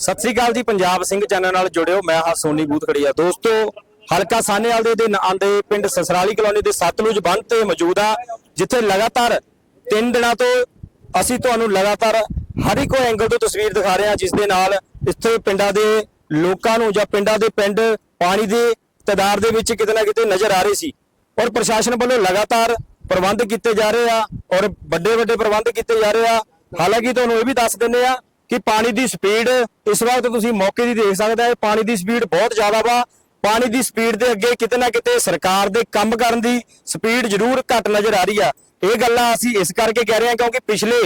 ਸਤਿ ਸ੍ਰੀ ਅਕਾਲ ਜੀ, ਪੰਜਾਬ ਸਿੰਘ ਚੈਨਲ ਨਾਲ ਜੁੜਿਓ। ਮੈਂ ਹਾਂ ਸੋਨੀ ਬੂਥਖੜੀਆ ਦੋਸਤੋ, ਹਲਕਾ ਸਾਨੇਵਾਲ ਦੇ ਨਾਂ ਆਂਦੇ ਪਿੰਡ ਸਸਰਾਲੀ ਕਲੋਨੀ ਦੇ ਸਤਲੁਜ ਬੰਦ ਤੇ ਮੌਜੂਦ ਆ, ਜਿੱਥੇ ਲਗਾਤਾਰ ਤਿੰਨ ਦਿਨਾਂ ਤੋਂ ਅਸੀਂ ਤੁਹਾਨੂੰ ਲਗਾਤਾਰ ਹਰ ਇੱਕ ਐਂਗਲ ਤੋਂ ਤਸਵੀਰ ਦਿਖਾ ਰਹੇ ਹਾਂ, ਜਿਸ ਦੇ ਨਾਲ ਇੱਥੇ ਪਿੰਡਾਂ ਦੇ ਲੋਕਾਂ ਨੂੰ ਜਾਂ ਪਿੰਡਾਂ ਦੇ ਪਿੰਡ ਪਾਣੀ ਦੇ ਤਦਾਰ ਦੇ ਵਿੱਚ ਕਿਤੇ ਨਾ ਕਿਤੇ ਨਜ਼ਰ ਆ ਰਹੇ ਸੀ। ਔਰ ਪ੍ਰਸ਼ਾਸਨ ਵੱਲੋਂ ਲਗਾਤਾਰ ਪ੍ਰਬੰਧ ਕੀਤੇ ਜਾ ਰਹੇ ਆ ਔਰ ਵੱਡੇ ਵੱਡੇ ਪ੍ਰਬੰਧ ਕੀਤੇ ਜਾ ਰਹੇ ਆ। ਹਾਲਾਂਕਿ ਤੁਹਾਨੂੰ ਇਹ ਵੀ ਦੱਸ ਦਿੰਦੇ ਆ ਕਿ ਪਾਣੀ ਦੀ ਸਪੀਡ ਇਸ ਵਕਤ ਤੁਸੀਂ ਮੌਕੇ ਦੀ ਦੇਖ ਸਕਦੇ ਆ ਪਾਣੀ ਦੀ ਸਪੀਡ ਬਹੁਤ ਜ਼ਿਆਦਾ ਵਾ। ਪਾਣੀ ਦੀ ਸਪੀਡ ਦੇ ਅੱਗੇ ਕਿਤੇ ਨਾ ਕਿਤੇ ਸਰਕਾਰ ਦੇ ਕੰਮ ਕਰਨ ਦੀ ਸਪੀਡ ਜ਼ਰੂਰ ਘੱਟ ਨਜ਼ਰ ਆ ਰਹੀ ਆ। ਇਹ ਗੱਲਾਂ ਅਸੀਂ ਇਸ ਕਰਕੇ ਕਹਿ ਰਹੇ ਹਾਂ ਕਿਉਂਕਿ ਪਿਛਲੇ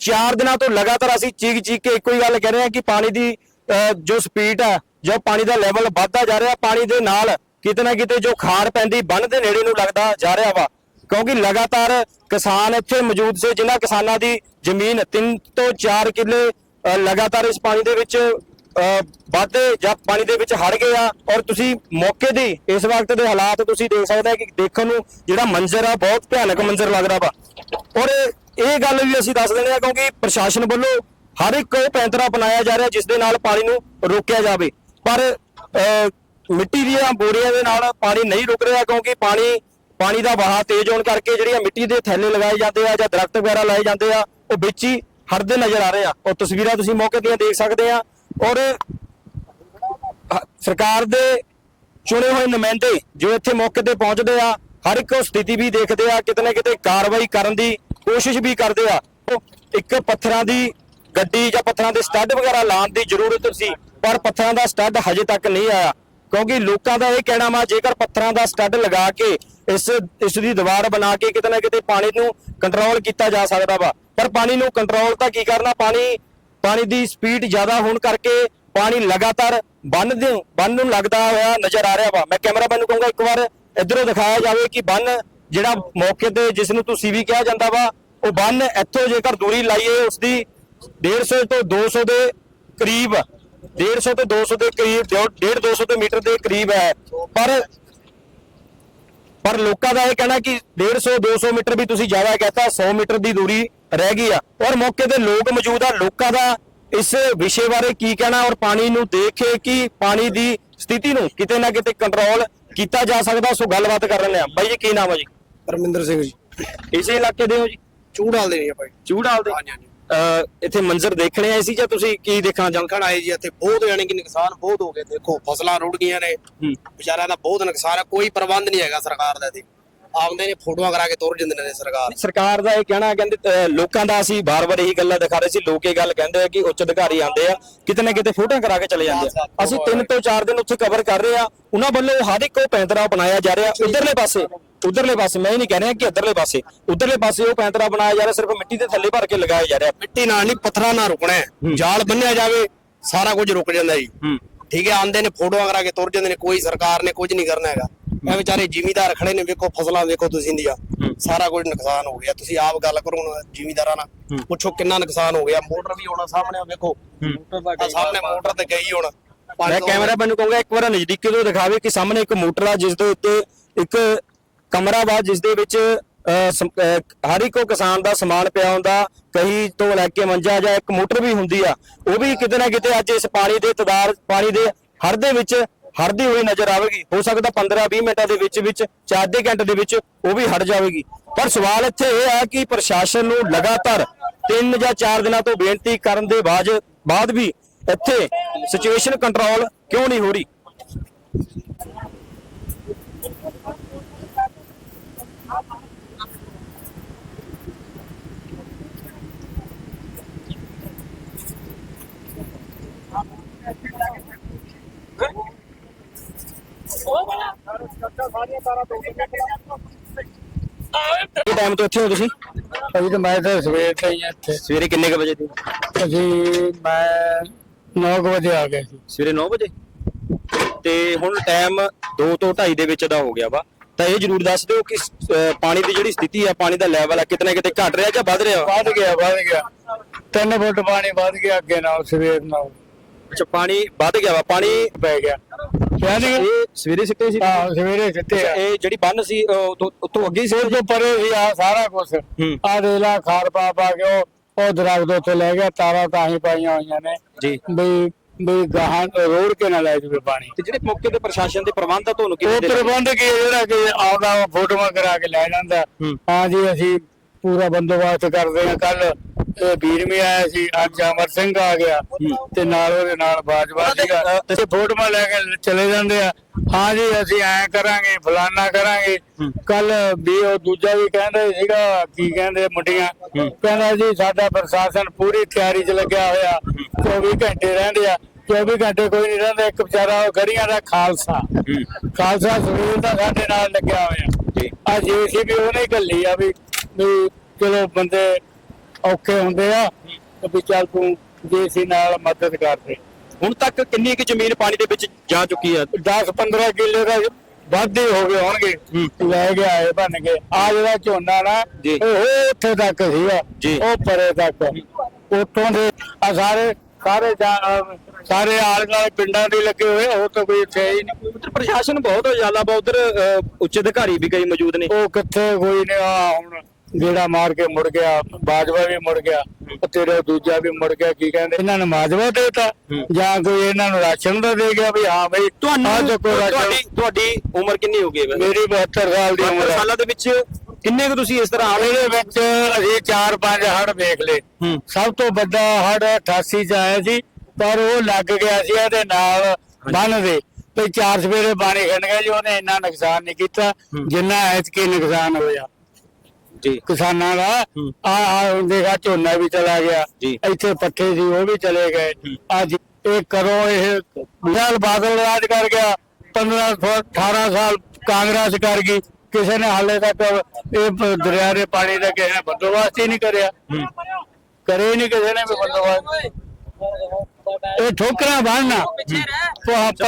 4 ਦਿਨਾਂ ਤੋਂ ਲਗਾਤਾਰ ਅਸੀਂ ਚੀਕ ਚੀਕ ਕੇ ਇੱਕੋ ਹੀ ਗੱਲ ਕਹਿ ਰਹੇ ਹਾਂ ਕਿ ਪਾਣੀ ਦੀ ਅਹ, ਜੋ ਸਪੀਡ ਆ ਜੋ ਪਾਣੀ ਦਾ ਲੈਵਲ ਵੱਧਦਾ ਜਾ ਰਿਹਾ ਪਾਣੀ ਦੇ ਨਾਲ ਕਿਤੇ ਨਾ ਕਿਤੇ ਜੋ ਖਾੜ ਪੈਂਦੀ ਬੰਨ ਦੇ ਨੇੜੇ ਨੂੰ ਲੱਗਦਾ ਜਾ ਰਿਹਾ ਵਾ। ਕਿਉਂਕਿ ਲਗਾਤਾਰ ਕਿਸਾਨ ਇੱਥੇ ਮੌਜੂਦ ਸੀ ਜਿਨ੍ਹਾਂ ਕਿਸਾਨਾਂ ਦੀ ਜ਼ਮੀਨ 3 ਤੋਂ 4 ਕਿੱਲੇ ਲਗਾਤਾਰ ਇਸ ਪਾਣੀ ਦੇ ਵਿੱਚ ਅਹ, ਵਾਧੇ ਜਾਂ ਪਾਣੀ ਦੇ ਵਿੱਚ ਹੜ ਗਏ ਆ ਔਰ ਤੁਸੀਂ ਮੌਕੇ ਦੀ ਇਸ ਵਕਤ ਦੇ ਹਾਲਾਤ ਤੁਸੀਂ ਦੇਖ ਸਕਦੇ ਆ ਕਿ ਦੇਖਣ ਨੂੰ ਜਿਹੜਾ ਮੰਜ਼ਰ ਆ ਬਹੁਤ ਭਿਆਨਕ ਮੰਜ਼ਰ ਲੱਗ ਰਿਹਾ ਵਾ। ਔਰ ਇਹ ਗੱਲ ਵੀ ਅਸੀਂ ਦੱਸ ਦਿੰਦੇ ਆ ਕਿਉਂਕਿ ਪ੍ਰਸ਼ਾਸਨ ਵੱਲੋਂ ਹਰ ਇੱਕ ਉਹ ਪੈਂਤਰਾ ਅਪਣਾਇਆ ਜਾ ਰਿਹਾ ਜਿਸ ਦੇ ਨਾਲ ਪਾਣੀ ਨੂੰ ਰੋਕਿਆ ਜਾਵੇ। ਪਰ ਅਹ, ਮਿੱਟੀ ਦੀਆਂ ਬੋਰੀਆਂ ਦੇ ਨਾਲ ਪਾਣੀ ਨਹੀਂ ਰੁਕ ਰਿਹਾ ਕਿਉਂਕਿ ਪਾਣੀ ਪਾਣੀ ਦਾ ਵਹਾਅ ਤੇਜ਼ ਹੋਣ ਕਰਕੇ ਜਿਹੜੀਆਂ ਮਿੱਟੀ ਦੇ ਥੈਲੇ ਲਗਾਏ ਜਾਂਦੇ ਆ ਜਾਂ ਦਰਖਤ ਵਗੈਰਾ ਲਾਏ ਜਾਂਦੇ ਆ ਉਹ ਵਿੱਚ ਹੀ ਹੜਦੇ ਨਜ਼ਰ ਆ ਰਹੇ ਆ। ਉਹ ਤਸਵੀਰਾਂ ਤੁਸੀਂ ਮੌਕੇ ਦੀਆਂ ਦੇਖ ਸਕਦੇ ਆ। ਔਰ ਸਰਕਾਰ ਦੇ ਚੁਣੇ ਹੋਏ ਨੁਮਾਇੰਦੇ ਜੋ ਇੱਥੇ ਮੌਕੇ ਤੇ ਪਹੁੰਚਦੇ ਆ, ਹਰ ਇੱਕ ਸਥਿਤੀ ਵੀ ਦੇਖਦੇ ਆ, ਕਿਤੇ ਨਾ ਕਿਤੇ ਕਾਰਵਾਈ ਕਰਨ ਦੀ ਕੋਸ਼ਿਸ਼ ਵੀ ਕਰਦੇ ਆ। ਉਹ ਇੱਕ ਪੱਥਰਾਂ ਦੀ ਗੱਡੀ ਜਾਂ ਪੱਥਰਾਂ ਦੇ ਸਟੱਡ ਵਗੈਰਾ ਲਾਉਣ ਦੀ ਜ਼ਰੂਰਤ ਸੀ, ਪਰ ਪੱਥਰਾਂ ਦਾ ਸਟੱਡ ਹਜੇ ਤੱਕ ਨਹੀਂ ਆਇਆ। ਕਿਉਂਕਿ ਲੋਕਾਂ ਦਾ ਇਹ ਕਹਿਣਾ ਵਾ, ਜੇਕਰ ਪੱਥਰਾਂ ਦਾ ਸਟੱਡ ਲਗਾ ਕੇ ਇਸ ਇਸ ਦੀ ਦੀਵਾਰ ਬਣਾ ਕੇ ਕਿਤੇ ਨਾ ਕਿਤੇ ਪਾਣੀ ਨੂੰ ਕੰਟਰੋਲ ਕੀਤਾ ਜਾ ਸਕਦਾ ਵਾ। ਪਰ ਪਾਣੀ ਨੂੰ ਕੰਟਰੋਲ ਤਾਂ ਕੀ ਕਰਨਾ? ਪਾਣੀ ਪਾਣੀ ਦੀ ਸਪੀਡ ਜ਼ਿਆਦਾ ਹੋਣ ਕਰਕੇ ਪਾਣੀ ਲਗਾਤਾਰ ਬੰਨ ਦੇ, ਬੰਨ ਨੂੰ ਲੱਗਦਾ ਹੋਇਆ ਨਜ਼ਰ ਆ ਰਿਹਾ ਵਾ। ਮੈਂ ਕੈਮਰਾਮੈਨ ਨੂੰ ਕਹੂੰਗਾ, ਇੱਕ ਵਾਰ ਇਧਰੋਂ ਦਿਖਾਇਆ ਜਾਵੇ ਕਿ ਬੰਨ ਜਿਹੜਾ ਮੌਕੇ ਤੇ ਜਿਸ ਨੂੰ ਤੁਸੀਂ ਵੀ ਕਿਹਾ ਜਾਂਦਾ ਵਾ, ਉਹ ਬੰਨ ਇੱਥੋਂ ਜੇਕਰ ਦੂਰੀ ਲਾਈਏ, ਉਸ ਦੀ 150 ਤੋਂ 200 ਦੇ ਕਰੀਬ 150 ਤੋਂ 200 ਦੇ ਕਰੀਬ 1.5 200 ਦੇ ਮੀਟਰ ਦੇ ਕਰੀਬ ਹੈ। ਪਰ ਪਰ ਲੋਕਾਂ ਦਾ ਇਹ ਕਹਿਣਾ ਕਿ 150 200 ਮੀਟਰ ਵੀ ਤੁਸੀਂ ਜ਼ਿਆਦਾ ਕਹਤਾ 100 ਮੀਟਰ ਦੀ ਦੂਰੀ ਰਹਿ ਗਈ ਆ। ਔਰ ਮੌਕੇ ਤੇ ਲੋਕ ਮੌਜੂਦ ਆ ਲੋਕਾਂ ਦਾ ਇਸ ਵਿਸ਼ੇ ਬਾਰੇ ਕੀ ਕਹਿਣਾ ਔਰ ਪਾਣੀ ਨੂੰ ਦੇਖ ਕੇ ਕਿ ਪਾਣੀ ਦੀ ਸਥਿਤੀ ਨੂੰ ਕਿਤੇ ਨਾ ਕਿਤੇ ਕੰਟਰੋਲ ਕੀਤਾ ਜਾ ਸਕਦਾ ਸੋ ਗੱਲਬਾਤ ਕਰ ਰਹੇ ਆ ਬਾਈ ਜੀ ਕੀ ਨਾਮ ਹੈ ਜੀ? ਪਰਮਿੰਦਰ ਸਿੰਘ ਜੀ। ਇਸੇ ਇਲਾਕੇ ਦੇ ਹੋ ਜੀ? ਚੂੜਾਲ ਦੇ ਨੇ ਭਾਈ ਚੂੜਾਲ ਦੇ। ਹਾਂਜੀ ਹਾਂਜੀ। ਇੱਥੇ ਮੰਜ਼ਰ ਦੇਖਣੇ ਆਏ ਸੀ ਜਾਂ ਤੁਸੀਂ ਕੀ ਦੇਖਣਾ ਜੰਖਣ ਆਏ ਜੀ ਇੱਥੇ? ਬਹੁਤ ਯਾਨੀ ਕਿ ਨੁਕਸਾਨ ਬਹੁਤ ਹੋ ਗਏ ਦੇਖੋ ਫਸਲਾਂ ਰੁੜ ਗਈਆਂ ਨੇ। ਵਿਚਾਰਿਆਂ ਦਾ ਬਹੁਤ ਨੁਕਸਾਨ ਹੈ। ਕੋਈ ਪ੍ਰਬੰਧ ਨਹੀਂ ਹੈਗਾ ਸਰਕਾਰ ਦਾ ਇੱਥੇ। ਆਉਂਦੇ ਨੇ ਫੋਟੋਆਂ ਕਰਾ ਕੇ ਤੁਰ ਜਾਂਦੇ ਨੇ ਸਰਕਾਰ। ਸਰਕਾਰ ਦਾ ਇਹ ਕਹਿਣਾ ਕਹਿੰਦੇ ਲੋਕਾਂ ਦਾ ਅਸੀਂ ਬਾਰ-ਬਾਰ ਇਹੀ ਗੱਲਾਂ ਦਿਖਾ ਰਹੇ ਸੀ। ਲੋਕ ਇਹ ਗੱਲ ਕਹਿੰਦੇ ਆ ਕਿ ਉੱਚ ਅਧਿਕਾਰੀ ਆਉਂਦੇ ਆ ਕਿਤੇ ਨਾ ਕਿਤੇ ਫੋਟੋਆਂ ਕਰਾ ਕੇ ਚਲੇ ਜਾਂਦੇ ਆ। ਅਸੀਂ ਤਿੰਨ ਤੋਂ ਚਾਰ ਦਿਨ ਉੱਥੇ ਕਵਰ ਕਰ ਰਹੇ ਆ। ਉਹਨਾਂ ਵੱਲੋਂ ਹਰ ਇੱਕ ਉਹ ਪੈਂਤਰਾ ਬਣਾਇਆ ਜਾ ਰਿਹਾ। ਉਧਰਲੇ ਪਾਸੇ ਉਧਰਲੇ ਪਾਸੇ ਮੈਂ ਇਹ ਨਹੀਂ ਕਹਿ ਰਿਹਾ ਕਿ ਇੱਧਰਲੇ ਪਾਸੇ। ਉਧਰਲੇ ਪਾਸੇ ਉਹ ਪੈਂਤਰਾ ਬਣਾਇਆ ਜਾ ਰਿਹਾ ਸਿਰਫ ਮਿੱਟੀ ਦੇ ਥੱਲੇ ਭਰ ਕੇ ਲਗਾਇਆ ਜਾ ਰਿਹਾ ਮਿੱਟੀ ਨਾਲ ਨਹੀਂ ਪੱਥਰਾਂ ਨਾਲ ਰੁਕਣਾ ਹੈ। ਜਾਲ ਬੰਨਿਆ ਜਾਵੇ ਸਾਰਾ ਕੁਝ ਰੁਕ ਜਾਂਦਾ ਜੀ। ਹੂੰ। ਠੀਕ ਹੈ ਆਉਂਦੇ ਨੇ ਫੋਟੋਆਂ ਕਰਾ ਕੇ ਤੁਰ ਜਾਂਦੇ ਨੇ ਕੋਈ ਸਰਕਾਰ ਨੇ ਕੁਝ ਨਹੀਂ ਕਰਨਾ ਹੈਗਾ। ਇਹ ਵਿਚਾਰੇ ਜ਼ਿਮੀਦਾਰ ਖੜੇ ਨੇ ਵੇਖੋ ਫਸਲਾਂ ਵੇਖੋ ਤੁਸੀਂ ਦੀਆਂ। ਸਾਰਾ ਕੁਝ ਨੁਕਸਾਨ ਹੋ ਗਿਆ। ਤੁਸੀਂ ਆਪ ਗੱਲ ਕਰੋ ਹੁਣ ਜ਼ਿਮੀਦਾਰਾਂ ਨਾਲ। ਪੁੱਛੋ ਕਿੰਨਾ ਨੁਕਸਾਨ ਹੋ ਗਿਆ। ਮੋਟਰ ਵੀ ਹੋਣਾ ਸਾਹਮਣੇ ਵੇਖੋ। ਆਹ ਸਾਹਮਣੇ ਮੋਟਰ ਤੇ ਗਈ ਹੁਣ। ਪੰਜ ਮੈਂ ਸੌ- ਕੈਮਰਾਮੈਨ ਨੂੰ ਕਹੂੰਗਾ ਇੱਕ ਵਾਰ ਨਜ਼ਦੀਕੀ ਤੋਂ ਦਿਖਾਵੇ ਕਿ ਸਾਹਮਣੇ ਇੱਕ ਮੋਟਰ ਆ ਜਿਸ ਦੇ ਉੱਤੇ ਇੱਕ ਕਮਰਾ ਵਾ ਜਿਸ ਦੇ ਵਿੱਚ ਹਰ ਇੱਕ ਕਿਸਾਨ ਦਾ ਸਮਾਨ ਪਿਆ ਹੁੰਦਾ, ਕਹੀ ਤੋਂ ਲੈ ਕੇ ਮੰਜਾ ਜਾਂ ਇੱਕ ਮੋਟਰ ਵੀ ਹੁੰਦੀ ਆ, ਉਹ ਵੀ ਕਿਤੇ ਨਾ ਕਿਤੇ ਅੱਜ ਇਸ ਪਾਣੀ ਦੇ ਤਦਾਰ, ਪਾਣੀ ਦੇ ਹਰ ਦੇ ਵਿੱਚ ਹੜਦੀ ਹੋਈ ਨਜ਼ਰ ਆਵੇਗੀ। ਹੋ ਸਕਦਾ 15-20 ਮਿੰਟਾਂ ਦੇ ਵਿੱਚ ਵਿੱਚ, ਚਾਰ ਅੱਧੇ ਘੰਟੇ ਦੇ ਵਿੱਚ ਉਹ ਵੀ ਹਟ ਜਾਵੇਗੀ। ਪਰ ਸਵਾਲ ਇੱਥੇ ਇਹ ਹੈ ਕਿ ਪ੍ਰਸ਼ਾਸਨ ਨੂੰ ਲਗਾਤਾਰ 3 ਜਾਂ 4 ਦਿਨਾਂ ਤੋਂ ਬੇਨਤੀ ਕਰਨ ਦੇ ਬਾਅਦ ਬਾਅਦ ਵੀ ਇੱਥੇ ਸਿਚੁਏਸ਼ਨ ਕੰਟਰੋਲ ਕਿਉਂ ਨਹੀਂ ਹੋ ਰਹੀ? ਇਹ ਟਾਈਮ ਤੋਂ ਇੱਥੇ ਹੋ ਤੁਸੀਂ? ਅਜੀ ਤਾਂ ਮੈਂ ਤਾਂ ਸਵੇਰ ਤੋਂ ਹੀ ਹਾਂ ਇੱਥੇ। ਸਵੇਰੇ ਕਿੰਨੇ ਕੁ ਵਜੇ ਦੀ ਅਸੀਂ ਮੈਂ 9 ਵਜੇ ਆ ਗਿਆ ਸੀ। ਸਵੇਰੇ 9 ਵਜੇ? ਤੇ ਹੁਣ ਟਾਈਮ 2 ਤੋਂ 2:30 ਦੇ ਵਿੱਚ ਦਾ ਹੋ ਗਿਆ ਵਾ। ਤਾਂ ਇਹ ਜਰੂਰ ਦੱਸ ਦਿਓ ਕਿ ਅਹ, ਪਾਣੀ ਦੀ ਜਿਹੜੀ ਸਥਿਤੀ ਆ ਪਾਣੀ ਦਾ ਲੈਵਲ ਆ ਕਿਤਨਾ ਕਿਤੇ ਘਟ ਰਿਹਾ ਜਾਂ ਵੱਧ ਰਿਹਾ? ਵੱਧ ਗਿਆ ਵੱਧ ਗਿਆ। 3 ਫੁੱਟ ਪਾਣੀ ਵੱਧ ਗਿਆ ਅੱਗੇ ਨਾਲ ਸਵੇਰ ਨਾਲ। ਅੱਛਾ ਪਾਣੀ ਵੱਧ ਗਿਆ ਵਾ ਪਾਣੀ ਪੈ ਗਿਆ। ਯਾਨੀ ਕਿ ਇਹ ਸਵੇਰੇ ਸਿੱਟੇ ਸੀ। ਹਾਂ ਸਵੇਰੇ ਸਿੱਟੇ ਆ। ਇਹ ਜਿਹੜੀ ਬੰਨ ਸੀ ਉਹ ਉੱਥੋਂ- ਉੱਥੋਂ ਅੱਗੇ ਹੀ ਸੀ ਉਹ ਤੋਂ ਪਰੇ ਹੀ ਆ ਸਾਰਾ ਕੁਝ ਹੂੰ। ਆ ਰੇਲਾ ਖਾਰ ਪਾ ਪਾ ਕੇ ਉਹ ਉਹ ਦਰਖਤ ਉੱਤੇ ਲੈ ਗਿਆ ਤਾਰਾਂ ਤਾਂ ਹੀ ਪਾਈਆਂ ਹੋਈਆਂ ਨੇ। ਜੀ। ਵੀ ਵੀ ਗਾਹਾਂ ਰੋੜ ਕੇ ਨਾ ਲੈ ਜਾਵੇ ਪਾਣੀ। ਤੇ ਜਿਹੜੇ ਮੌਕੇ ਤੇ ਪ੍ਰਸ਼ਾਸਨ ਦੇ ਪ੍ਰਬੰਧ ਆ ਤੁਹਾਨੂੰ ਉਹ ਕਿਵੇਂ ਦੇ ਲੱਗੇ? ਪ੍ਰਬੰਧ ਕੀ ਹੈ ਜਿਹੜਾ ਕਿ ਆਉਂਦਾ ਵਾ ਫੋਟੋਆਂ ਕਰਾ ਕੇ ਲੈ ਜਾਂਦਾ। ਹੂੰ। ਹਾਂ ਜੀ ਅਸੀਂ ਪੂਰਾ ਬੰਦੋਬਸਤ ਕਰਦੇ ਹਾਂ ਕੱਲ ਵੀਰ ਵੀ ਆਇਆ ਸੀ ਅੱਜ ਅਮਰ ਸਿੰਘ ਆ ਗਿਆ ਤੇ ਨਾਲ ਉਹਦੇ ਨਾਲ ਬਾਜਵਾ ਸੀਗਾ। ਤੇ ਫੋਟੋਆਂ ਲੈ ਕੇ ਚਲੇ ਜਾਂਦੇ ਆ। ਹਾਂ ਜੀ ਅਸੀਂ ਐਂ ਕਰਾਂਗੇ ਫਲਾਨਾ ਕਰਾਂਗੇ। ਕੱਲ ਵੀ ਉਹ ਦੂਜਾ ਵੀ ਕਹਿੰਦਾ ਸੀਗਾ ਕੀ ਕਹਿੰਦੇ ਮੁੰਡੀਆਂ? ਕਹਿੰਦਾ ਜੀ ਸਾਡਾ ਪ੍ਰਸ਼ਾਸਨ ਪੂਰੀ ਤਿਆਰੀ 'ਚ ਲੱਗਿਆ ਹੋਇਆ। 24 ਘੰਟੇ ਰਹਿੰਦੇ ਆ। 24 ਘੰਟੇ ਕੋਈ ਨਹੀਂ ਰਹਿੰਦਾ ਇੱਕ ਵਿਚਾਰਾ ਉਹ ਗੜੀਆਂ ਦਾ ਖਾਲਸਾ। ਖਾਲਸਾ ਸਵੇਰ ਦਾ ਸਾਡੇ ਨਾਲ ਲੱਗਿਆ ਹੋਇਆ। ਜੀ। ਆ ਜੀਸੀਬੀ ਉਹਨੇ ਹੀ ਘੱਲੀ ਆ ਵੀ ਵੀ ਚਲੋ ਬੰਦੇ ਔਖੇ ਹੁੰਦੇ ਆ ਵੀ ਚੱਲ ਤੂੰ ਜੀਸੀ ਨਾਲ ਮਦਦ ਕਰਦੇ। ਹੁਣ ਤੱਕ ਕਿੰਨੀ ਕੁ ਜ਼ਮੀਨ ਪਾਣੀ ਦੇ ਵਿੱਚ ਜਾ ਚੁੱਕੀ ਆ? 10 15 ਕਿੱਲੇ ਦਾ ਵੱਧ ਹੀ ਗਏ ਹੋਣਗੇ। ਲੈ ਕੇ ਆਏ ਬਣ ਕੇ। ਆ ਜਿਹੜਾ ਝੋਨਾ ਨਾ ਜੀ। ਉਹ ਉੱਥੇ ਤੱਕ ਸੀਗਾ ਜੀ। ਉਹ ਪਰੇ ਤੱਕ। ਉੱਥੋਂ ਦੇ ਆ ਸਾਰੇ ਸਾਰੇ ਜਾ- ਸਾਰੇ ਆਲੇ ਦੁਆਲੇ ਪਿੰਡਾਂ ਦੇ ਲੱਗੇ ਹੋਏ ਉਹ ਤਾਂ ਕੋਈ ਇੱਥੇ ਹੀ ਨਹੀਂ। ਉਧਰ ਪ੍ਰਸ਼ਾਸਨ ਬਹੁਤ ਉਜਾਲਾ ਬਾ ਉਧਰ ਉੱਚ ਅਧਿਕਾਰੀ ਵੀ ਕਈ ਮੌਜੂਦ ਨੇ। ਉਹ ਕਿੱਥੇ ਕੋਈ ਨੇ ਆ ਹੁਣ ਜਿਹੜਾ ਮਾਰ ਕੇ ਮੁੜ ਗਿਆ ਬਾਜਵਾ ਵੀ ਮੁੜ ਗਿਆ ਤੇਰਾ ਦੂਜਾ ਵੀ ਮੁੜ ਗਿਆ ਕੀ ਕਹਿੰਦੇ? ਇਹਨਾਂ ਨੂੰ ਮਾਜਵਾ ਦੇਤਾ। ਜਾਂ ਕੋਈ ਇਹਨਾਂ ਨੂੰ ਰਾਸ਼ਨ ਦਾ ਦੇ ਗਿਆ ਵੀ ਹਾਂ ਬਈ ਤੁਹਾਨੂੰ। ਤੁਹਾਡੀ ਤੁਹਾਡੀ ਉਮਰ ਕਿੰਨੀ ਹੋ ਗਈ ਮੇਰੀ 72 ਸਾਲ ਦੀ ਉਮਰ 72 ਹੈ ਸਾਲਾਂ ਦੇ ਵਿੱਚ ਕਿੰਨੇ ਕੁ ਤੁਸੀਂ ਇਸ ਤਰ੍ਹਾਂ ਆਲੇ ਇਹਦੇ ਵਿੱਚ ਅਸੀਂ 4-5 ਹੜ ਵੇਖ ਲਏ। ਸਭ ਤੋਂ ਵੱਡਾ ਹੜ 88 ਚ ਆਇਆ ਸੀ ਪਰ ਉਹ ਲੱਗ ਗਿਆ ਸੀ ਇਹਦੇ ਨਾਲ ਬੰਨ ਦੇ। ਤੇ ਚਾਰ ਸਵੇਰੇ ਪਾਣੀ ਖਿੰਡ ਗਿਆ ਜੀ ਉਹਨੇ ਇੰਨਾ ਨੁਕਸਾਨ ਨਹੀਂ ਕੀਤਾ। ਜਿੰਨਾ ਐਤਕੀ ਨੁਕਸਾਨ ਹੋਇਆ। ਜੀ। ਕਿਸਾਨਾਂ ਦਾ। ਆ ਆ ਦੇਖਾ ਝੋਨਾ ਵੀ ਚਲਾ ਗਿਆ। ਇੱਥੇ ਪੱਠੇ ਸੀ ਉਹ ਵੀ ਚਲੇ ਗਏ। ਅੱਜ ਇਹ ਕਰੋ ਇਹ ਬਿਲਾਲ ਬਾਦਲ ਰਾਜ ਕਰ ਗਿਆ। 15 ਸੌ- 18 ਸਾਲ ਕਾਂਗਰਸ ਕਰ ਗਈ। ਕਿਸੇ ਨੇ ਹਾਲੇ ਤੱਕ ਇਹ ਦਰਿਆ ਦੇ ਪਾਣੀ ਦਾ ਕਿਸੇ ਨੇ ਬੰਦੋਬਸਤ ਹੀ ਨਹੀਂ ਕਰਿਆ। ਕਰੇ ਨਹੀਂ ਕਿਸੇ ਨੇ ਵੀ ਬੰਦੋਬਸਤ। ਇਹ ਠੋਕਰਾਂ ਬਣਨਾ।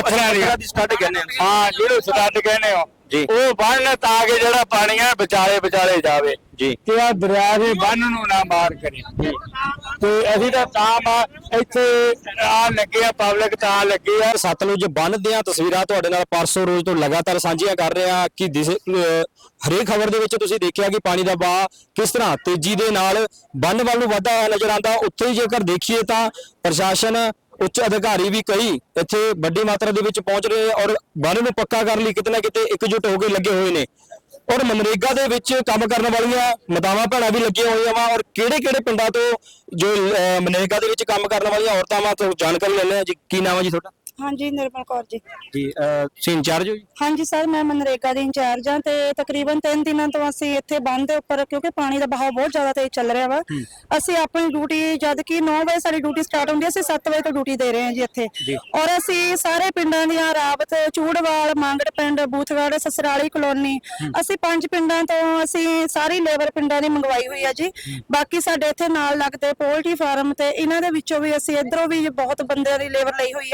ਪੱਥਰਾਂ ਦੀ ਸਟੱਡ ਕਹਿੰਦੇ ਆ। ਹਾਂ ਜਿਹੜੇ ਸਟੱਡ ਕਹਿੰਦੇ ਹੋ ਜੀ। ਉਹ ਬਣਨਾ ਤਾਂ ਕਿ ਜਿਹੜਾ ਪਾਣੀ ਆ ਵਿਚਾਲੇ ਵਿਚਾਲੇ ਜਾਵੇ। ਜੀ। ਕਿ ਆ ਦਰਿਆ ਦੇ ਬੰਨ ਨੂੰ ਨਾ ਮਾਰ ਕਰੇ। ਤੇ ਅਸੀਂ ਤਾਂ ਤਾਂ ਇੱਥੇ ਆ ਲੱਗੇ ਆ ਪਬਲਿਕ ਤਾਂ ਲੱਗੀ ਆ। ਸਤਲੁਜ ਬੰਨ ਦੀਆਂ ਤਸਵੀਰਾਂ ਤੁਹਾਡੇ ਨਾਲ ਪਰਸੋਂ ਰੋਜ਼ ਤੋਂ ਲਗਾਤਾਰ ਸਾਂਝੀਆਂ ਕਰ ਰਹੇ ਹਾਂ ਕਿ ਹਰੇਕ ਖਬਰ ਦੇ ਵਿੱਚ ਤੁਸੀਂ ਦੇਖਿਆ ਕਿ ਪਾਣੀ ਦਾ ਵਹਾਅ ਕਿਸ ਤਰ੍ਹਾਂ ਤੇਜ਼ੀ ਦੇ ਨਾਲ ਬੰਨ ਵੱਲ ਨੂੰ ਵਧਦਾ ਹੋਇਆ ਨਜ਼ਰ ਆਉਂਦਾ। ਉੱਥੇ ਜੇਕਰ ਦੇਖੀਏ ਤਾਂ ਪ੍ਰਸ਼ਾਸਨ ਉੱਚ ਅਧਿਕਾਰੀ ਵੀ ਕਈ ਇੱਥੇ ਵੱਡੀ ਮਾਤਰਾ ਦੇ ਵਿੱਚ ਪਹੁੰਚ ਰਹੇ ਔਰ ਬੰਨ ਨੂੰ ਪੱਕਾ ਕਰਨ ਲਈ ਕਿਤੇ ਨਾ ਕਿਤੇ ਇਕਜੁੱਟ ਹੋ ਕੇ ਲੱਗੇ ਹੋਏ ਨੇ। ਔਰ ਮਨਰੇਗਾ ਦੇ ਵਿੱਚ ਕੰਮ ਕਰਨ ਵਾਲੀਆਂ ਮਤਾਵਾਂ ਭੈਣਾਂ ਵੀ ਲੱਗੀਆਂ ਹੋਈਆਂ ਵਾ ਔਰ ਕਿਹੜੇ ਕਿਹੜੇ ਪਿੰਡਾਂ ਤੋਂ ਜੋ ਮਨਰੇਗਾ ਦੇ ਵਿੱਚ ਕੰਮ ਕਰਨ ਵਾਲੀਆਂ ਔਰਤਾਂ ਵਾ ਤੋਂ ਜਾਣਕਾਰੀ ਲੈਣੇ ਆ ਜੀ। ਕੀ ਨਾਮ ਹੈ ਜੀ ਤੁਹਾਡਾ? ਹਾਂਜੀ ਨਿਰਮਲ ਕੌਰ ਜੀ। ਜੀ ਤੁਸੀਂ ਇੰਚਾਰਜ ਹੋ ਜੀ? ਹਾਂਜੀ ਸਰ ਮੈਂ ਮਨਰੇਗਾ ਦੀ ਇੰਚਾਰਜ ਹਾਂ ਤੇ ਤਕਰੀਬਨ 3 ਦਿਨਾਂ ਤੋਂ ਅਸੀਂ ਇੱਥੇ ਬੰਦ ਦੇ ਉੱਪਰ ਕਿਉਂਕਿ ਪਾਣੀ ਦਾ ਬਹਾਅ ਬਹੁਤ ਜ਼ਿਆਦਾ ਤੇਜ਼ ਚੱਲ ਰਿਹਾ ਵਾ। ਅਸੀਂ ਆਪਣੀ ਡਿਊਟੀ ਜਦ ਕਿ 9 ਵਜੇ ਸਾਡੀ ਡਿਊਟੀ ਸਟਾਰਟ ਹੁੰਦੀ ਹੈ ਅਸੀਂ 7 ਵਜੇ ਤੋਂ ਡਿਊਟੀ ਦੇ ਰਹੇ ਹਾਂ ਜੀ ਇੱਥੇ। ਜੀ। ਔਰ ਅਸੀਂ ਸਾਰੇ ਪਿੰਡਾਂ ਦੀਆਂ ਰਾਬਤ ਚੂੜਵਾਲ ਮੰਗੜ ਪਿੰਡ ਬੂਥਗੜ ਸਸਰਾਲੀ ਕਲੋਨੀ ਅਸੀਂ ਪੰਜ ਪਿੰਡਾਂ ਤੋਂ ਅਸੀਂ ਸਾਰੀ ਲੇਬਰ ਪਿੰਡਾਂ ਦੀ ਮੰਗਵਾਈ ਹੋਈ ਆ ਜੀ। ਬਾਕੀ ਸਾਡੇ ਇੱਥੇ ਨਾਲ ਲੱਗਦੇ ਪੋਲਟਰੀ ਫਾਰਮ ਤੇ ਇਹਨਾਂ ਦੇ ਵਿੱਚੋਂ ਵੀ ਅਸੀਂ ਇਧਰੋਂ ਵੀ ਬਹੁਤ ਬੰਦਿਆਂ ਦੀ ਲੇਬਰ ਲਈ ਹੋਈ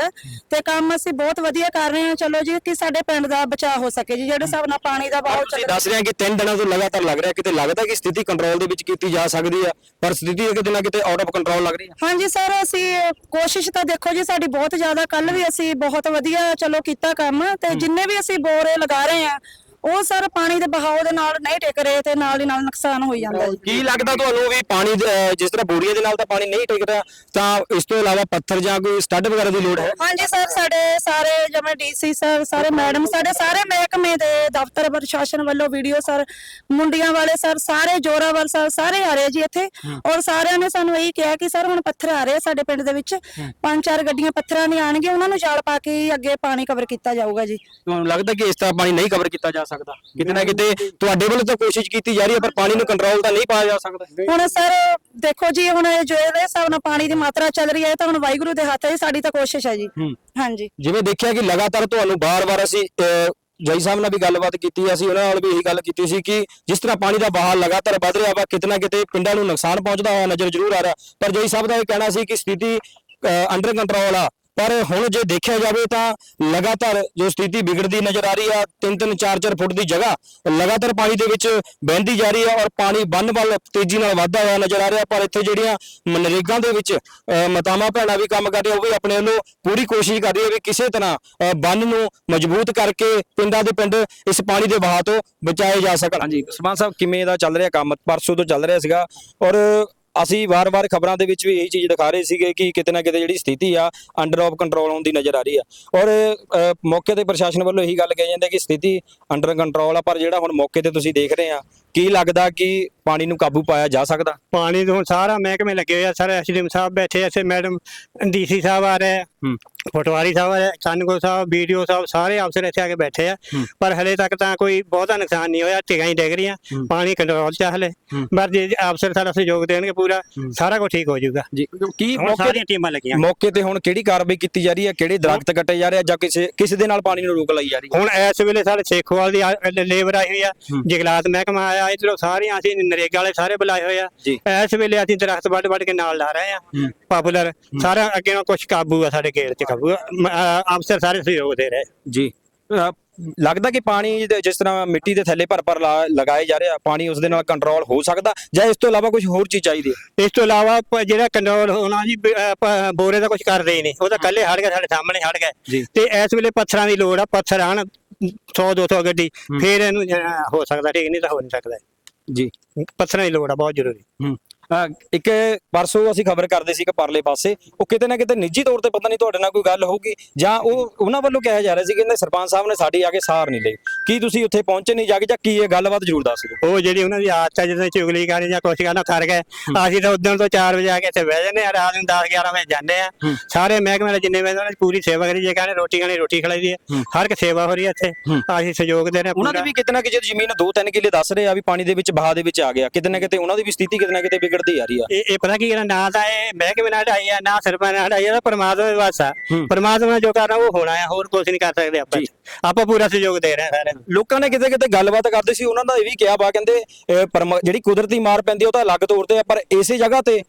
ਤੇ ਕੰਮ ਅਸੀਂ ਬਹੁਤ ਵਧੀਆ ਕਰ ਰਹੇ ਹਾਂ। ਚਲੋ ਜੀ ਕਿ ਸਾਡੇ ਪਿੰਡ ਦਾ ਬਚਾਅ ਹੋ ਸਕੇ ਜੀ। ਜਿਹੜੇ ਹਿਸਾਬ ਨਾਲ ਪਾਣੀ ਦਾ ਬਹਾਅ ਚੱਲ ਤੁਸੀਂ ਦੱਸ ਰਹੇ ਕਿ ਤਿੰਨ ਦਿਨਾਂ ਤੋਂ ਲਗਾਤਾਰ ਲੱਗ ਰਿਹਾ। ਕਿਤੇ ਲੱਗਦਾ ਕਿ ਸਥਿਤੀ ਕੰਟਰੋਲ ਦੇ ਵਿੱਚ ਕੀਤੀ ਜਾ ਸਕਦੀ ਆ? ਪਰ ਸਥਿਤੀ ਕਿਤੇ ਨਾ ਕਿਤੇ ਆਊਟ ਆਫ ਕੰਟਰੋਲ ਲੱਗ ਰਹੀ ਆ? ਹਾਂਜੀ ਸਰ ਅਸੀਂ ਕੋਸ਼ਿਸ਼ ਤਾਂ ਦੇਖੋ ਜੀ ਸਾਡੀ ਬਹੁਤ ਜ਼ਿਆਦਾ। ਕੱਲ ਵੀ ਅਸੀਂ ਬਹੁਤ ਵਧੀਆ ਚਲੋ ਕੀਤਾ ਕੰਮ। ਤੇ ਜਿੰਨੇ ਵੀ ਅਸੀਂ ਬੋਰੇ ਲਗਾ ਰਹੇ ਆ ਉਹ ਸਰ ਪਾਣੀ ਦੇ ਬਹਾਅ ਦੇ ਨਾਲ ਨਹੀਂ ਟਿਕ ਰਹੇ ਤੇ ਨਾਲ ਹੀ ਨਾਲ ਨੁਕਸਾਨ ਹੋਈ ਜਾਂਦਾ ਜੀ ਕੀ ਲੱਗਦਾ ਤੁਹਾਨੂੰ ਵੀ ਪਾਣੀ ਅਹ ਜਿਸ ਤਰ੍ਹਾਂ ਬੋਰੀਆਂ ਦੇ ਨਾਲ ਤਾਂ ਪਾਣੀ ਨਹੀਂ ਟਿਕ ਰਿਹਾ ਤਾਂ ਇਸ ਤੋਂ ਇਲਾਵਾ ਪੱਥਰ ਜਾਂ ਕੋਈ ਸਟੱਡ ਵਗੈਰਾ ਦੀ ਲੋੜ ਹੈ? ਹਾਂਜੀ ਸਰ ਸਾਡੇ ਸਾਰੇ ਜਿਵੇਂ ਡੀਸੀ ਸਰ ਸਾਰੇ ਮੈਡਮ ਸਾਡੇ ਸਾਰੇ ਮਹਿਕਮੇ ਦੇ ਦਫ਼ਤਰ ਪ੍ਰਸ਼ਾਸਨ ਵੱਲੋਂ ਵੀਡੀਓ ਸਰ ਮੁੰਡੀਆਂ ਵਾਲੇ ਸਰ ਸਾਰੇ ਜੋਰਾਵਰ ਸਰ ਸਾਰੇ ਆ ਰਹੇ ਜੀ ਇੱਥੇ। ਔਰ ਸਾਰਿਆਂ ਨੇ ਸਾਨੂੰ ਇਹੀ ਕਿਹਾ ਕਿ ਸਰ ਹੁਣ ਪੱਥਰ ਆ ਰਹੇ ਆ ਸਾਡੇ ਪਿੰਡ ਦੇ ਵਿੱਚ। ਪੰਜ ਚਾਰ ਗੱਡੀਆਂ ਪੱਥਰਾਂ ਦੀਆਂ ਆਣਗੀਆਂ ਉਹਨਾਂ ਨੂੰ ਜਾਲ ਪਾ ਕੇ ਹੀ ਅੱਗੇ ਪਾਣੀ ਕਵਰ ਕੀਤਾ ਜਾਊਗਾ ਜੀ। ਤੁਹਾਨੂੰ ਲੱਗਦਾ ਕਿ ਇਸ ਤਰ੍ਹਾਂ ਪਾਣੀ ਨਹੀਂ ਕਵਰ ਕੀਤਾ ਜਾ ਸਕਦਾ। ਕਿਤੇ ਨਾ ਕਿਤੇ ਤੁਹਾਡੇ ਵੱਲੋਂ ਤਾਂ ਕੋਸ਼ਿਸ਼ ਕੀਤੀ ਜਾ ਰਹੀ ਹੈ ਪਰ ਪਾਣੀ ਨੂੰ ਕੰਟਰੋਲ ਤਾਂ ਨਹੀਂ ਪਾਇਆ ਜਾ ਸਕਦਾ। ਹੁਣ ਸਰ ਦੇਖੋ ਜੀ ਹੁਣ ਇਹ ਜੋ ਇਹਦੇ ਹਿਸਾਬ ਨਾਲ ਪਾਣੀ ਦੀ ਮਾਤਰਾ ਚੱਲ ਰਹੀ ਹੈ ਤਾਂ ਹੁਣ ਵਾਹਿਗੁਰੂ ਦੇ ਹੱਥ ਹੈ ਸਾਡੀ ਤਾਂ ਕੋਸ਼ਿਸ਼ ਹੈ ਜੀ। ਹਾਂਜੀ। ਜਿਵੇਂ ਦੇਖਿਆ ਕਿ ਲਗਾਤਾਰ ਤੁਹਾਨੂੰ ਬਾਰ-ਬਾਰ ਅਸੀਂ ਅਹ, ਜੈ ਸਾਹਿਬ ਨਾਲ ਵੀ ਗੱਲਬਾਤ ਕੀਤੀ ਅਸੀਂ ਉਹਨਾਂ ਨਾਲ ਵੀ ਇਹੀ ਗੱਲ ਕੀਤੀ ਸੀ ਕਿ ਜਿਸ ਤਰ੍ਹਾਂ ਪਾਣੀ ਦਾ ਵਹਾਅ ਲਗਾਤਾਰ ਵੱਧ ਰਿਹਾ ਵਾ ਕਿਤੇ ਨਾ ਕਿਤੇ ਪਿੰਡਾਂ ਨੂੰ ਨੁਕਸਾਨ ਪਹੁੰਚਦਾ ਹੋਇਆ ਨਜ਼ਰ ਜ਼ਰੂਰ ਆ ਰਿਹਾ। ਪਰ ਜੈ ਸਾਹਿਬ ਦਾ ਇਹ ਕਹਿਣਾ ਸੀ ਕਿ ਸਥਿਤੀ ਅੰਡਰ ਕੰਟਰੋਲ ਆ। ਪਰ ਹੁਣ ਜੇ ਦੇਖਿਆ ਜਾਵੇ ਤਾਂ ਲਗਾਤਾਰ ਜੋ ਸਥਿਤੀ ਵਿਗੜਦੀ ਨਜ਼ਰ ਆ ਰਹੀ ਆ 3-3 4-4 ਫੁੱਟ ਦੀ ਜਗ੍ਹਾ ਲਗਾਤਾਰ ਪਾਣੀ ਦੇ ਵਿੱਚ ਬਹਿੰਦੀ ਜਾ ਰਹੀ ਆ ਔਰ ਪਾਣੀ ਬੰਨ ਵੱਲ ਤੇਜ਼ੀ ਨਾਲ ਵੱਧਦਾ ਹੋਇਆ ਨਜ਼ਰ ਆ ਰਿਹਾ। ਪਰ ਇੱਥੇ ਜਿਹੜੀਆਂ ਮਨਰੇਗਾ ਦੇ ਵਿੱਚ ਅਹ, ਮਾਤਾਵਾਂ ਭੈਣਾਂ ਵੀ ਕੰਮ ਕਰ ਰਹੀਆਂ ਉਹ ਵੀ ਆਪਣੇ ਵੱਲੋਂ ਪੂਰੀ ਕੋਸ਼ਿਸ਼ ਕਰ ਰਹੀ ਹੈ ਵੀ ਕਿਸੇ ਤਰ੍ਹਾਂ ਅਹ, ਬੰਨ ਨੂੰ ਮਜ਼ਬੂਤ ਕਰਕੇ ਪਿੰਡਾਂ ਦੇ ਪਿੰਡ ਇਸ ਪਾਣੀ ਦੇ ਵਹਾਅ ਤੋਂ ਬਚਾਏ ਜਾ ਸਕਣ। ਹਾਂਜੀ ਸਮਾਨ ਸਾਹਿਬ ਕਿਵੇਂ ਦਾ ਚੱਲ ਰਿਹਾ ਕੰਮ? ਪਰਸੋਂ ਤੋਂ ਚੱਲ ਰਿਹਾ ਸੀਗਾ ਔਰ ਅਸੀਂ ਵਾਰ-ਵਾਰ ਖਬਰਾਂ ਦੇ ਵਿੱਚ ਵੀ ਇਹੀ ਚੀਜ਼ ਦਿਖਾ ਰਹੇ ਸੀਗੇ ਕਿ ਕਿਤੇ ਨਾ ਕਿਤੇ ਜਿਹੜੀ ਸਥਿਤੀ ਆ ਅੰਡਰ ਆਫ ਕੰਟਰੋਲ ਆਉਣ ਦੀ ਨਜ਼ਰ ਆ ਰਹੀ ਆ। ਔਰ ਅ, ਮੌਕੇ ਤੇ ਪ੍ਰਸ਼ਾਸਨ ਵੱਲੋਂ ਇਹੀ ਗੱਲ ਕਹੀ ਜਾਂਦੀ ਹੈ ਕਿ ਸਥਿਤੀ ਅੰਡਰ ਕੰਟਰੋਲ ਆ ਪਰ ਜਿਹੜਾ ਹੁਣ ਮੌਕੇ ਤੇ ਤੁਸੀਂ ਦੇਖ ਰਹੇ ਆ ਕੀ ਲੱਗਦਾ ਕਿ ਪਾਣੀ ਨੂੰ ਕਾਬੂ ਪਾਇਆ ਜਾ ਸਕਦਾ? ਪਾਣੀ ਤੋਂ ਹੁਣ ਸਾਰਾ ਮਹਿਕਮੇ ਲੱਗੇ ਹੋਏ ਆ ਸਾਰੇ ਐਸਡੀਐਮ ਸਾਹਿਬ ਬੈਠੇ ਐ ਮੈਡਮ ਡੀਸੀ ਸਾਹਿਬ ਆ ਰਹੇ ਆ। ਹੂੰ। ਪਟਵਾਰੀ ਸਾਹਿਬ ਕਾਨੂੰਗੋ ਸਾਹਿਬ ਵੀਡੀਓ ਸਾਹਿਬ ਸਾਰੇ ਅਫਸਰ ਇੱਥੇ ਆ ਕੇ ਬੈਠੇ ਆ। ਪਰ ਹਲੇ ਤੱਕ ਤਾਂ ਕੋਈ ਬਹੁਤਾ ਨੁਕਸਾਨ ਨਹੀਂ ਹੋਇਆ ਟਿਕਾਂ ਹੀ ਡਿੱਗ ਰਹੀਆਂ। ਪਾਣੀ ਕੰਟਰੋਲ ਚ ਹਲੇ। ਪਰ ਜੇ ਅਫਸਰ ਸਾਡਾ ਸਹਿਯੋਗ ਦੇਣਗੇ ਪੂਰਾ। ਸਾਰਾ ਕੁਝ ਠੀਕ ਹੋ ਜਾਊਗਾ ਜੀ ਕੀ ਮੌਕੇ ਸਾਰੀਆਂ ਟੀਮਾਂ ਲੱਗੀਆਂ ਮੌਕੇ ਤੇ ਹੁਣ ਕਿਹੜੀ ਕਾਰਵਾਈ ਕੀਤੀ ਜਾ ਰਹੀ ਹੈ ਕਿਹੜੇ ਦਰਖਤ ਕੱਟੇ ਜਾ ਰਹੇ ਆ ਜਾਂ ਕਿਸੇ ਕਿਸੇ ਦੇ ਨਾਲ ਪਾਣੀ ਨੂੰ ਰੋਕ ਲਾਈ ਜਾ ਰਹੀ ਹੈ ਹੁਣ ਇਸ ਵੇਲੇ ਸਾਡੇ ਸੇਖੋਵਾਲ ਦੀ ਲੇਬਰ ਆਈ ਹੋਈ ਆ। ਜਗਲਾਤ ਮਹਿਕਮਾ ਆਇਆ ਇਧਰੋਂ ਸਾਰੀਆਂ ਅਸੀਂ ਨਰੇਗਾ ਵਾਲੇ ਸਾਰੇ ਬੁਲਾਏ ਹੋਏ ਆ। ਇਸ ਵੇਲੇ ਅਸੀਂ ਦਰਖਤ ਵੱਢ ਵੱਢ ਕੇ ਨਾਲ ਲਾ ਰਹੇ ਆ। ਪਾਪੂਲਰ ਸਾਰਾ ਅੱਗੇ ਕੁਝ ਕਾਬੂ ਆ ਸਾਡੇ ਗੇੜ ਚ ਅਫਸਰ ਸਾਰੇ ਸਹਿਯੋਗ ਦੇ ਰਹੇ। ਜੀ। ਅ, ਲੱਗਦਾ ਕਿ ਪਾਣੀ ਦੇ- ਜਿਸ ਤਰ੍ਹਾਂ ਮਿੱਟੀ ਦੇ ਥੱਲੇ ਭਰ ਭਰ ਲਾ- ਲਗਾਏ ਜਾ ਰਿਹਾ ਪਾਣੀ ਉਸ ਦੇ ਨਾਲ ਕੰਟਰੋਲ ਹੋ ਸਕਦਾ ਜਾਂ ਇਸ ਤੋਂ ਇਲਾਵਾ ਕੁਝ ਹੋਰ ਚੀਜ਼ ਚਾਹੀਦੀ ਹੈ? ਇਸ ਤੋਂ ਇਲਾਵਾ ਪ- ਜਿਹੜਾ ਕੰਟਰੋਲ ਹੋਣਾ ਜੀ ਬ- ਅਹ ਪ- ਬੋਰੇ ਦਾ ਕੁਝ ਕਰਦੇ ਹੀ ਨਹੀਂ। ਉਹ ਤਾਂ ਕੱਲੇ ਹਟ ਗਏ ਸਾਡੇ ਸਾਹਮਣੇ ਹਟ ਗਏ। ਜੀ। ਤੇ ਇਸ ਵੇਲੇ ਪੱਥਰਾਂ ਦੀ ਲੋੜ ਆ ਪੱਥਰ ਆਣ 100 200 ਗੱਡੀ ਫੇਰ ਇਹਨੂੰ ਅਹ, ਹੋ ਸਕਦਾ ਠੀਕ ਨਹੀਂ ਤਾਂ ਹੋ ਨਹੀਂ ਸਕਦਾ। ਜੀ। ਪੱਥਰਾਂ ਦੀ ਲੋੜ ਆ ਬਹੁਤ ਜ਼ਰੂਰੀ। ਹੂੰ। ਇੱਕ ਪਰਸੋਂ ਅਸੀਂ ਖਬਰ ਕਰਦੇ ਸੀ ਕਿ ਪਰਲੇ ਪਾਸੇ ਉਹ ਕਿਤੇ ਨਾ ਕਿਤੇ ਨਿੱਜੀ ਤੌਰ ਤੇ ਪਤਾ ਨਹੀਂ ਤੁਹਾਡੇ ਨਾਲ ਕੋਈ ਗੱਲ ਹੋਊਗੀ ਜਾਂ ਉਹ ਉਹਨਾਂ ਵੱਲੋਂ ਕਿਹਾ ਜਾ ਰਿਹਾ ਸੀ ਕਿ ਕਹਿੰਦੇ ਸਰਪੰਚ ਸਾਹਿਬ ਨੇ ਸਾਡੀ ਆ ਕੇ ਸਾਰ ਨਹੀਂ ਲਈ ਕੀ ਤੁਸੀਂ ਉੱਥੇ ਪਹੁੰਚੇ ਨਹੀਂ ਜਾ ਕੇ ਜਾਂ ਕੀ ਇਹ ਗੱਲਬਾਤ ਜ਼ਰੂਰ ਦੱਸ ਦਿਓ ਉਹ ਜਿਹੜੀ ਉਹਨਾਂ ਦੀ ਆਦਤ ਆ ਜਦੋਂ ਚੁਗਲੀ ਕਰਨੀ ਜਾਂ ਕੁਛ ਕਰਨਾ ਕਰ ਗਏ ਅਸੀਂ ਤਾਂ ਉਦੋਂ ਤੋਂ 4 ਵਜੇ ਆ ਕੇ ਇੱਥੇ ਬਹਿ ਜਾਂਦੇ ਆ ਰਾਤ ਨੂੰ 10 11 ਵਜੇ ਜਾਂਦੇ ਆ ਹੂੰ। ਸਾਰੇ ਮਹਿਕਮੇ ਵਾਲੇ ਜਿੰਨੇ ਮੈਂ ਉਹਨਾਂ ਦੀ ਪੂਰੀ ਸੇਵਾ ਕਰੀ ਜੇ ਕਹਿੰਦੇ ਰੋਟੀ ਖਾਣੀ ਰੋਟੀ ਖਲਾਈ ਦੀ ਹੈ ਹੂੰ। ਹਰ ਇੱਕ ਸੇਵਾ ਹੋ ਰਹੀ ਹੈ ਇੱਥੇ ਹੂੰ। ਅਸੀਂ ਸਹਿਯੋਗ ਦੇ ਰਹੇ ਹਾਂ ਉਹਨਾਂ ਦੀ ਪੂਰਾ। ਵੀ ਕਿਤੇ ਨਾ ਕਿਤੇ ਜ਼ਮੀਨ 2-3 ਕਿੱਲੇ ਦੱਸ ਰਹੇ ਆ ਵੀ ਪਾਣੀ ਦੇ ਵਿੱਚ ਬਹਾ ਦੇ ਵਿੱਚ ਆ ਗਿਆ ਕਿਤੇ ਨਾ ਕਿਤੇ ਉਹਨਾਂ ਦੀ ਵੀ ਸਥਿਤੀ ਕਿਤੇ ਨਾ ਕਿਤੇ ਵਿਗੜਦੀ ਆ ਰਹੀ ਆ। ਇਹ ਇਹ ਪਤਾ ਕੀ ਕਰਨਾ ਨਾ ਤਾਂ ਇਹ ਮਹਿਕਮੇ ਨਾਲ ਆਈ ਆ ਨਾ ਸਰਪੰਚ ਨਾਲ ਆਈ ਆ ਪਰਮਾਤਮਾ ਦੇ ਵਾਸਾ ਹੂੰ। ਪਰਮਾਤਮਾ ਜੋ ਕਰਨਾ ਉਹ ਹੋਣਾ ਹੈ ਹੋਰ ਕੁਝ ਨਹੀਂ ਕਰ ਸਕਦੇ ਆਪਾਂ। ਜੀ। ਆਪਾਂ ਪੂਰਾ ਸਹਿਯੋਗ ਦੇ ਰਹੇ ਹਾਂ ਸਾਰਿਆਂ ਨੂੰ। ਲੋਕਾਂ ਨੇ ਕਿਤੇ ਕਿਤੇ ਗੱਲਬਾਤ ਕਰਦੇ ਸੀ ਉਹਨਾਂ ਦਾ ਇਹ ਵੀ ਕਿਹਾ ਵਾ ਕਹਿੰਦੇ ਅਹ, ਪਰਮ- ਜਿਹੜੀ ਕੁਦਰਤੀ ਮਾਰ ਪੈਂਦੀ ਆ, ਉਹ ਤਾਂ ਅਲੱਗ ਤੌਰ ਤੇ ਆ ਪਰ ਇਸੇ ਜਗ੍ਹਾ ਤੇ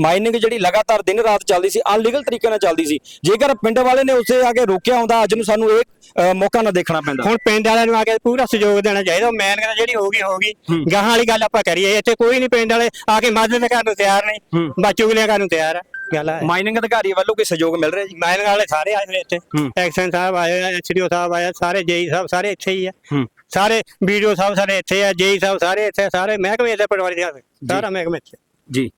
ਮਾਈਨਿੰਗ ਜਿਹੜੀ ਲਗਾਤਾਰ ਦਿਨ ਰਾਤ ਚੱਲਦੀ ਸੀ ਅਨਲੀਗਲ ਤਰੀਕੇ ਨਾਲ ਚੱਲਦੀ ਸੀ। ਜੇਕਰ ਪਿੰਡ ਵਾਲੇ ਨੇ ਉਸੇ ਆ ਕੇ ਰੋਕਿਆ ਹੁੰਦਾ ਅੱਜ ਨੂੰ ਸਾਨੂੰ ਇਹ ਅਹ, ਮੌਕਾ ਨਾ ਦੇਖਣਾ ਪੈਂਦਾ। ਹੁਣ ਪਿੰਡ ਵਾਲਿਆਂ ਨੂੰ ਆ ਕੇ ਪੂਰਾ ਸਹਿਯੋਗ ਦੇਣਾ ਚਾਹੀਦਾ ਮੈਨ ਕਹਿੰਦਾ ਜਿਹੜੀ ਹੋਗੀ ਹੋਗੀ ਹੂੰ। ਗਾਹਾਂ ਵਾਲੀ ਗੱਲ ਆਪਾਂ ਕਰੀਏ ਇੱਥੇ ਕੋਈ ਨਹੀਂ ਪਿੰਡ ਵਾਲੇ ਆ ਕੇ ਮਦਦ ਕਰਨ ਨੂੰ ਤਿਆਰ ਨਹੀਂ ਹੂੰ। ਬਾਚੁਗਲੀਆਂ ਕਰਨ ਨੂੰ ਤਿਆਰ ਆ। ਗੱਲ ਆ ਮਾਈਨਿੰਗ ਅਧਿਕਾਰੀ ਵੱਲੋਂ ਕੋਈ ਸਹਿਯੋਗ ਮਿਲ ਰਿਹਾ ਜੀ? ਮੈਨ ਵਾਲੇ ਸਾਰੇ ਆਏ ਹੋਏ ਇੱਥੇ। ਹੂੰ। ਐਕਸ਼ਨ ਸਾਹਿਬ ਆਏ ਹੋਏ ਆ ਐਚਡੀਓ ਸਾਹਿਬ ਆਏ ਆ, ਸਾਰੇ ਜੇਈ ਸਾਹਿਬ ਸਾਰੇ ਇੱਥੇ ਹੀ ਆ। ਹੂੰ। ਸਾਰੇ ਵੀਡੀਓ ਸਾਹਿਬ ਸਾਰੇ ਇੱਥੇ ਆ ਜੇਈ ਸਾਹਿਬ ਸਾਰੇ ਇੱਥੇ ਆ, ਸਾਰੇ ਮਹਿਕਮੇ ਦੇ ਪਟਵਾਰੀ ਸਾਹਿਬ। ਸਾਰਾ ਮਹਿਕਮੇ ਇੱਥੇ। ਜੀ।